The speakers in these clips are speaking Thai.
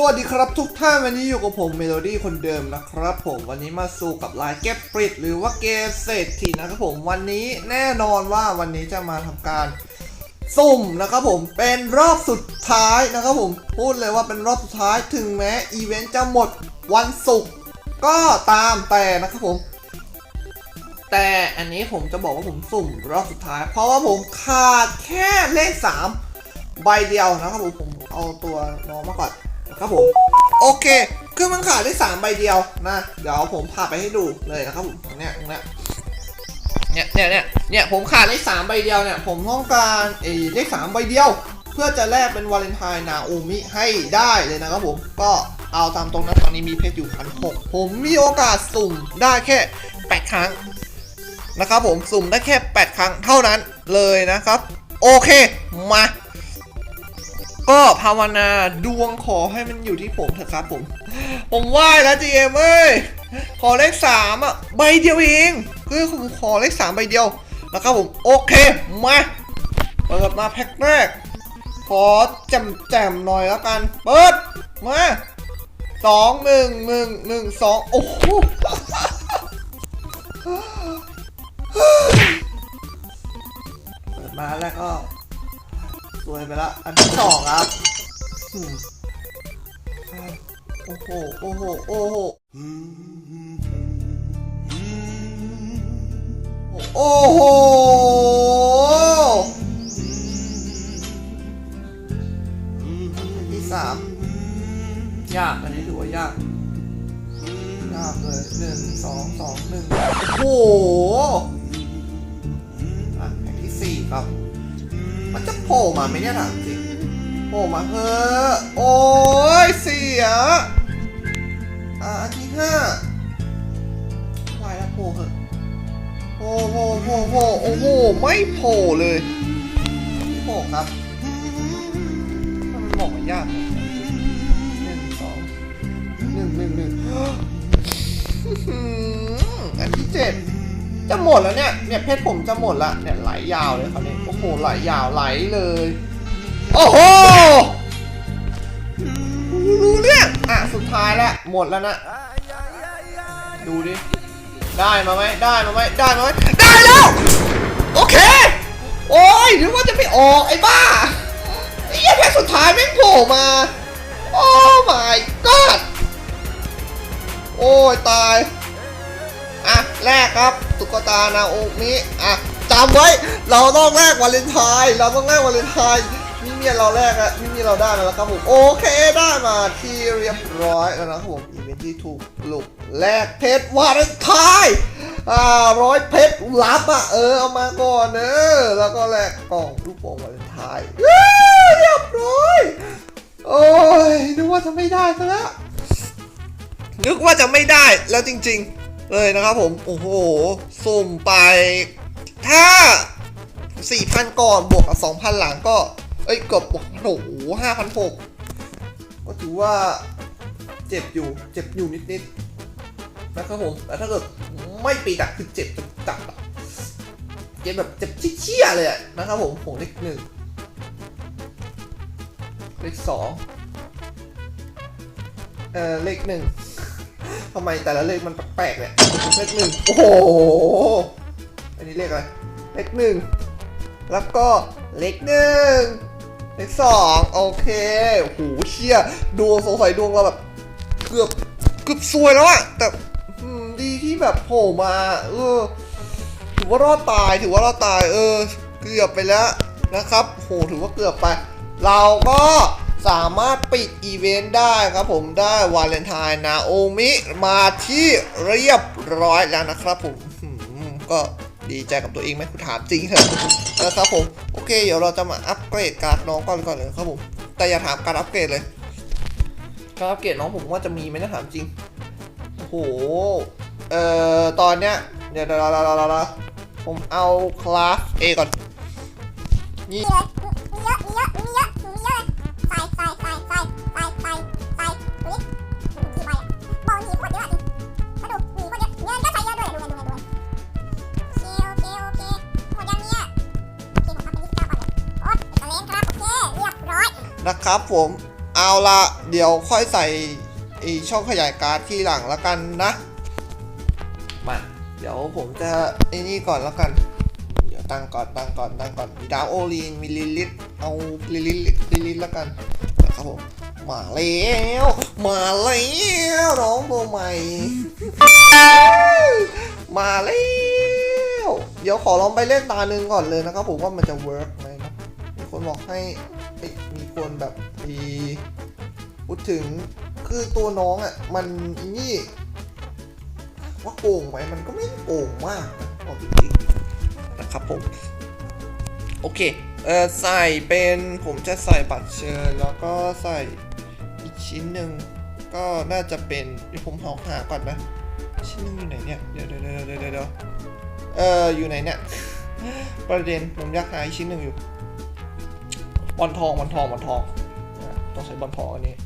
สวัสดีครับทุกท่านวันนี้อยู่กับผมเมโลดี้คนเดิมนะครับผมวันนี้มาสู่กับลายเก็บปริดหรือว่าเกมเศรษฐีนะครับผมวันนี้แน่นอนว่าวันนี้จะมาทำการสุ่มนะครับผมเป็นรอบสุดท้ายนะครับผมพูดเลยว่าเป็นรอบสุดท้ายถึงแม้อีเวนต์จะหมดวันศุกร์ก็ตามแต่นะครับผม แต่อันนี้ผมจะบอกว่าผมสุ่มรอบสุดท้าย เพราะว่าผมขาดแค่เลข 3 ใบเดียวนะครับผมผมเอาตัวน้องมาก่อน ครับผมโอเคคือมันขาดได้ 3 ใบเดียวนะเดี๋ยวผมพาไปให้ดูเลยนะครับผมตรงเนี้ยตรงเนี้ยเนี่ยเนี่ยเนี่ยเนี่ยผมขาดเลข3ใบเดียวเนี่ยผมต้องการเออเลข3ใบเดียว เพื่อจะแลกเป็นวาเลนไทน์นาโอมิให้ได้เลยนะครับผมก็เอาตามตรงนะตอนนี้มีเพชรอยู่พันหกผมมีโอกาสสุ่มได้แค่ 8 ครั้งนะครับผมสุ่มได้แค่ 8 ครั้งเท่านั้นเลยนะครับ โอเคมา ก็ภาวนาดวงขอให้มันอยู่ที่ผมเถอะครับผม ผมไหว้แล้ว GM เอ้ยขอเลข3อะใบเดียวเองคือผมขอเลข3ใบเดียวนะครับผมโอเคมาเปิดมาแพ็คแรก ขอแจมแจมๆหน่อยแล้วกันเปิดมาสองหนึ่งหนึ่งหนึ่งสองโอ้โหเปิดมาแล้วก็ สวยไปละ อันที่สองครับโอ้โห โอ้โห โอ้โห โอ้โห อันที่สามยาก อันนี้ถือว่ายากยากเลยหนึ่งสองสองหนึ่งโอ้โหอะแผ่นที่สี่ครับ มันจะโผล่มาไหมเนี่ยถามจริงโผล่มาเฮ้อโอ้ยเสีย อะอันที่ห้าวายแล้วโผล่เหอะโอ้โหโผล่โผล่โอ้โห ไม่โผล่เลยโผล่ครับ มันบอกมันยากหนึ่งสองหนึ่งหนึ่งหนึ่งอันที่เจ็ดจะหมดแล้วเนี่ย เนี่ยเพชรผมจะหมดละเนี่ยไหลยาวเลยครับเนี่ย โอ้โหไหลยาวไหลเลย โอ้โหรู้เรื่องอะสุดท้ายแล้วหมดแล้วนะ ดูดิ ได้มาไหมได้มาไหมได้มาไหมได้แล้ว โอเค โอ้ยนึกว่าจะไม่ออกไอ้บ้าไอ้เหี้ยเพชรสุดท้ายแม่งโผล่มา โอ้ my god โอ้ยตาย อะ แรกครับ ตุ๊กตานาโอมิอะ จำไว้ เราต้องแลกวาเลนไทน์เราต้องแลกวาเลนไทน์นี่เมียเราแรกอะนี่เมียเราได้มาแล้วครับผมโอเคได้มาที่เรียบร้อยแล้วนะครับผมอีเวนท์ที่ถูกปลุกแลกเพชรวาเลนไทน์อ่าร้อยเพชรลับอะเออเอามาก่อนเนอะแล้วก็แลกกล่องลูกโป่งวาเลนไทน์เย้เรียบร้อยโอ้ยนึกว่าจะไม่ได้ซะแล้วนึกว่าจะไม่ได้แล้วจริง ๆ เลยนะครับผม โอ้โหสุ่มไป ถ้า4,000ก่อนบวกกับ2,000หลังก็ เอ้ยเกือบบวกโอ้โห5,600ก็ถือว่าเจ็บอยู่เจ็บอยู่นิดๆนะครับผมแต่ถ้าเกิดไม่ปีดักคือเจ็บจับเจ็บแบบเจ็บเชี่ยเลยอะนะครับผมผมเลขหนึ่งเลขสองเอ่อเลขหนึ่งทำไมแต่ละเลขมันแปลกๆเนี่ยเลขหนึ่งโอ้โห นี้เลขอะไร เลขหนึ่ง แล้วก็เลขหนึ่ง เลขสองโอเคโอ้โหเชี่ยดวงสงสัยดวงเราแบบ เกือบเกือบซวยแล้วอะแต่ดีที่แบบโผล่มา เออ ถือว่ารอดตายถือว่ารอดตาย เออ เกือบไปแล้วนะครับโหถือว่าเกือบไป เราก็สามารถปิดอีเวนต์ได้ครับผมได้วาเลนไทน์นาโอมิมาที่เรียบร้อยแล้วนะครับผมก็ ดีใจกับตัวเองไหมคุณถามจริงเถอะนะครับผมโอเค เดี๋ยวเราจะมาอัปเกรดการ์ดน้องก่อนก่อนเลยครับผมแต่อย่าถามการอัปเกรดเลยการอัปเกรดน้องผมว่าจะมีไหมนะถามจริงโอ้โหเอ่อตอนเนี้ยเดี๋ยวเดี๋ยวเดี๋ยวเดี๋ยวเดี๋ยวผมเอาคลาส A ก่อนนี่ นะครับผมเอาละเดี๋ยวค่อยใส่ไอช่องขยายการ์ดที่หลังแล้วกันนะมาเดี๋ยวผมจะไอ้นี่ก่อนแล้วกัน เดี๋ยวตั้งก่อนตั้งก่อนตั้งก่อนมีดาวโอลีนมีลิลิตเอาลิลิตลิลิตแล้วกันนะครับผมมาแล้วมาแล้วน้องตัวใหม่ มาแล้วเดี๋ยวขอลองไปเล่นตาหนึ่งก่อนเลยนะครับผมว่ามันจะเวิร์กไหมนะมีคนบอกให้ มีคนแบบมีพูดถึงคือตัวน้องอะ มันอีนี่ว่าโกงไหมมันก็ไม่โกงมากเอาจริงๆนะครับผม โอเค เออใส่เป็นผมจะใส่บัตรเชิญ แล้วก็ใส่อีกชิ้นหนึ่งก็น่าจะเป็นเดี๋ยวผมหาหาก่อนนะชิ้นหนึงอยู่ไหนเนี่ยเดี๋ยวเดี๋ยวเดี๋ยวเดี๋ยวเดี๋ยวเอออยู่ไหนเนี่ยประเด็นผมอยากหาอีกชิ้นหนึ่งอยู่ บอลทองบอลทองบอลทองต้องใช้บอลทองอันนี้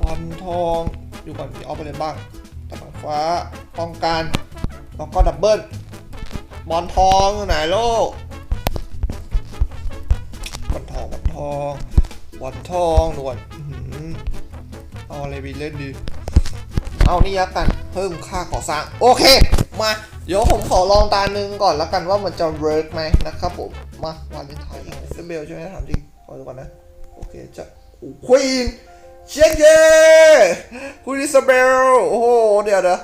บอลทองอยู่ก่อนเอาไปเลยบ้างตะบังฟ้าป้องกันแล้วก็ดับเบิลบอลทองอยู่ไหนโลกบอลทองบอลทองบอลทองด่วนเอาอะไรไปเล่นดีเอานี่ยักกันเพิ่มค่าก่อสร้างโอเค มา เดี๋ยวผมขอลองตาหนึ่งก่อนแล้วกันว่ามันจะเวิร์กไหมนะครับผม มาวาเลนไทน์อิซเบลใช่ไหมถามจริงขอดูก่อนนะ โอเคจะควีนเช็คเย่คุณอิซาเบล โอ้โห เดี๋ยวเดี๋ยว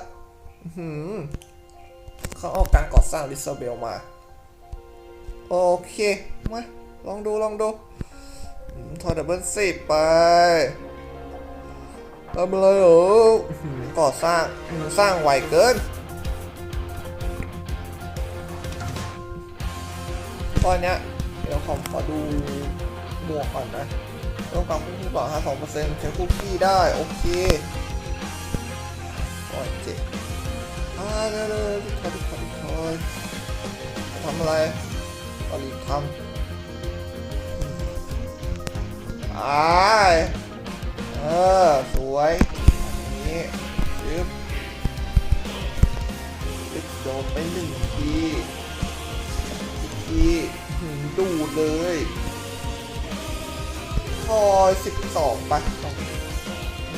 อื้อหือเขาเอาการก่อสร้างอิซาเบลมา โอเค มา ลองดู ลองดูอืมทอดับเบิลสิบไปทำอะไรเหรอก่อสร้าง สร้างไวเกิน ตอนเนี้ยเดี๋ยวผมขอดูหมวกก่อนนะต้องการคุกกี้ต่อ52เปอร์เซ็นต์ใช้คุกกี้ได้ โอเคร้อยเจ็ดอ่าเร็วเร็วเร็วดิคอยดิคอยดิคอยทำอะไรตอรีบทำอืมไปเออ สวยอันนี้ยึบยึบโดนไปหนึ่งที ทีดูดเลยทอยสิบสองไป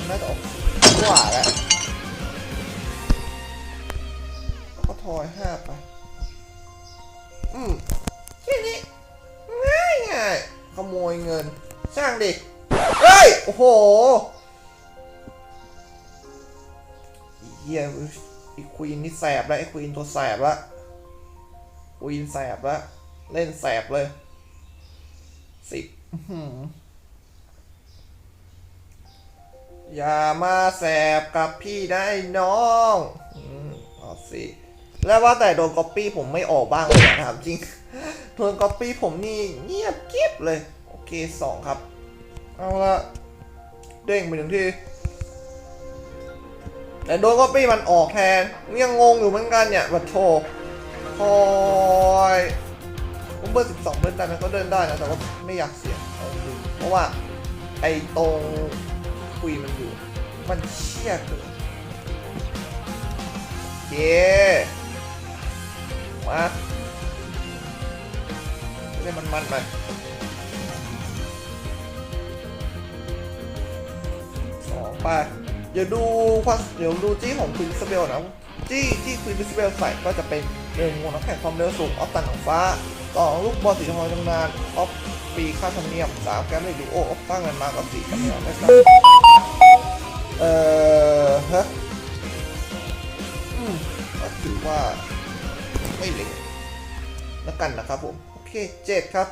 น่าจะออกกว่าแหละแล้วก็ทอยห้าไปอืมแค่นี้ง่ายง่ายขโมยเงินช่างดิเฮ้ย โอ้โหเฮียไอ้ควีนนี่แสบแล้วไอควีนตัวแสบละควีนแสบละ เล่นแสบเลยสิบอย่ามาแสบกับพี่ได้น้องอืมอสิ แล้วว่าแต่โดนก๊อปปี้ผมไม่ออกบ้างเลยนะถามจริง โดนก๊อปปี้ผมนี่เงียบเก็บเลย โอเคสองครับ เอาละเด้งไปหนึ่งทีแต่โดนก๊อปปี้มันออกแทนยังงงอยู่เหมือนกันเนี่ยบัดโชคอย เบอร์สิบสองเดินได้นก็เดินได้นะแต่ว่าไม่อยากเสี่ยงเอาจริงเพราะว่าไอ้ตรงคุยมันอยู่ มันเชี่ยเกินโอเคมาจะได้มันๆหน่อยสองไปเดี๋ยวดูความเดี๋ยวดูจี้ของควีนสเบลนะจี้ที่ควีนสเบลใส่ก็จะเป็น หนึ่งหัวน้ำแข็งความเร็วสูงออฟตันของฟ้าสองลูกบอลสีทองจำนานออฟปีค่าธรรมเนียมสามแกมเลยดูโอออฟตั้งเงินมากับสี่ธรรมเนียมได้ครับเอ่อฮะอืมก็ถือว่าไม่เล็กแล้วกันนะครับผม โอเคเจ็ดครับ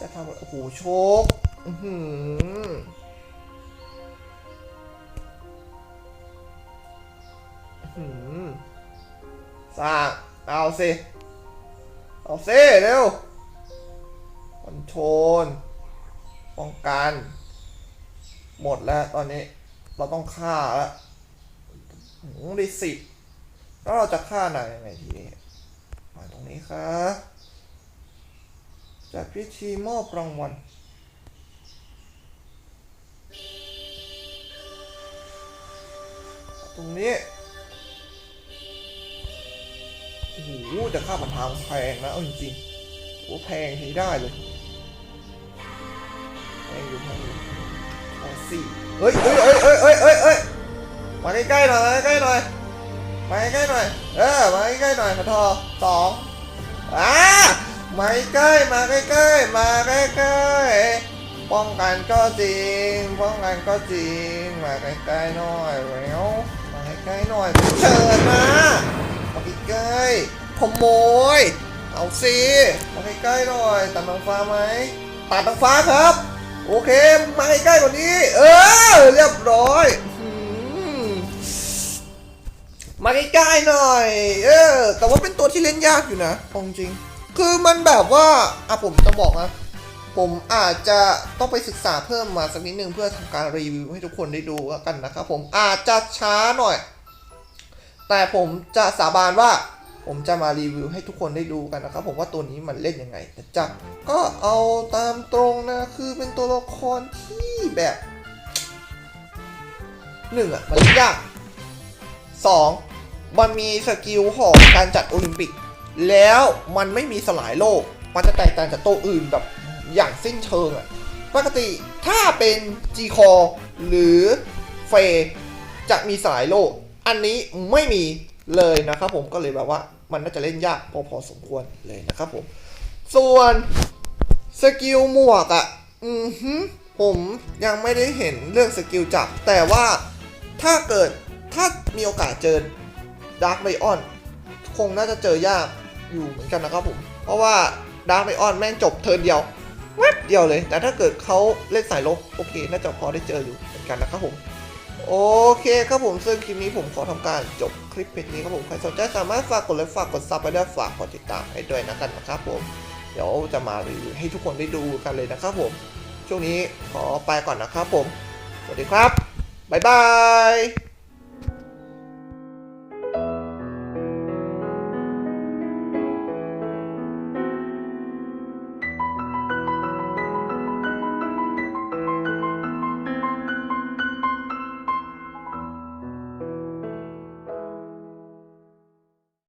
จะทำอะไรโอ้โหโชคอือหือหืมสร้าง เอาสิเอาสิเร็วคอนโทรลป้องกัน หมดแล้วตอนนี้เราต้องฆ่าแล้วหืมได้สิบแล้วเราจะฆ่านายยังไงทีนี้มาตรงนี้ครับจัดพิธีมอบรางวัลตรงนี้ โอ้โหแต่ค่ามันทางแพงนะเอาจริงๆโอ้แพงใช้ได้เลยแพงอยู่แพงอยู่ต่อสี่เฮ้ยเฮ้ยเฮ้ยเฮ้ยเฮ้ยเฮ้ยเฮ้ยมาใกล้ๆหน่อยมาใกล้ๆหน่อยมาใกล้ๆหน่อยเออมาใกล้ๆหน่อยพอทอสองอ่ามาใกล้มาใกล้ๆมาใกล้ๆป้องกันก็จริงป้องกันก็จริงมาใกล้ๆหน่อยเร็วมาใกล้ๆหน่อยเชิญมา ใกล้ๆขโมย เอาสิมาใกล้ๆหน่อยตัดนางฟ้าไหมตัดนางฟ้าครับ โอเค มาใกล้ๆกว่านี้ เออ เรียบร้อยอื้อหือมาใกล้ๆหน่อย เออ แต่ว่าเป็นตัวที่เล่นยากอยู่นะอาจริง คือมันแบบว่า อะผมจะบอกนะ ผมอาจจะต้องไปศึกษาเพิ่มมาสักนิดนึงเพื่อทำการรีวิวให้ทุกคนได้ดูแล้วกันนะครับผมอาจจะช้าหน่อย แต่ผมจะสาบานว่าผมจะมารีวิวให้ทุกคนได้ดูกันนะครับ ผมว่าตัวนี้มันเล่นยังไงนะจ๊ะก็เอาตามตรงนะคือเป็นตัวละครที่แบบหนึ่งอะมันยากสองมันมีสกิลของการจัดโอลิมปิก แล้วมันไม่มีสลายโลก มันจะแตกต่างจากตัวอื่นแบบอย่างสิ้นเชิงอะปกติถ้าเป็น G c o หรือเฟจะมีสลายโลก อันนี้ไม่มีเลยนะครับผมก็เลยแบบว่ามันน่าจะเล่นยากพอพอสมควรเลยนะครับผม ส่วนสกิลหมวกอะ่ะอือฮึผมยังไม่ได้เห็นเรื่องสกิลจับ แต่ว่าถ้าเกิดถ้ามีโอกาสเจอดาร์ k ไ i ออนคงน่าจะเจอยากอยู่เหมือนกันนะครับผม เพราะว่าดาร์ k ไ i ออนแม่งจบเทิร์นเดียวแวบเดียวเลย แต่ถ้าเกิดเขาเล่นสายลบโอเค น่าจะพอได้เจออยู่เหมือนกันนะครับผม โอเคครับผมซึ่งคลิปนี้ผมขอทำการจบคลิปเพจนี้ครับผมใครสนใจสามารถฝากกดไลค์ฝากกดซับไปด้วยฝากกดติดตามให้ด้วยนะกันนะครับผมเดี๋ยวจะมารีวิวให้ทุกคนได้ดูกันเลยนะครับผม ช่วงนี้ขอไปก่อนนะครับผม สวัสดีครับบ๊ายบาย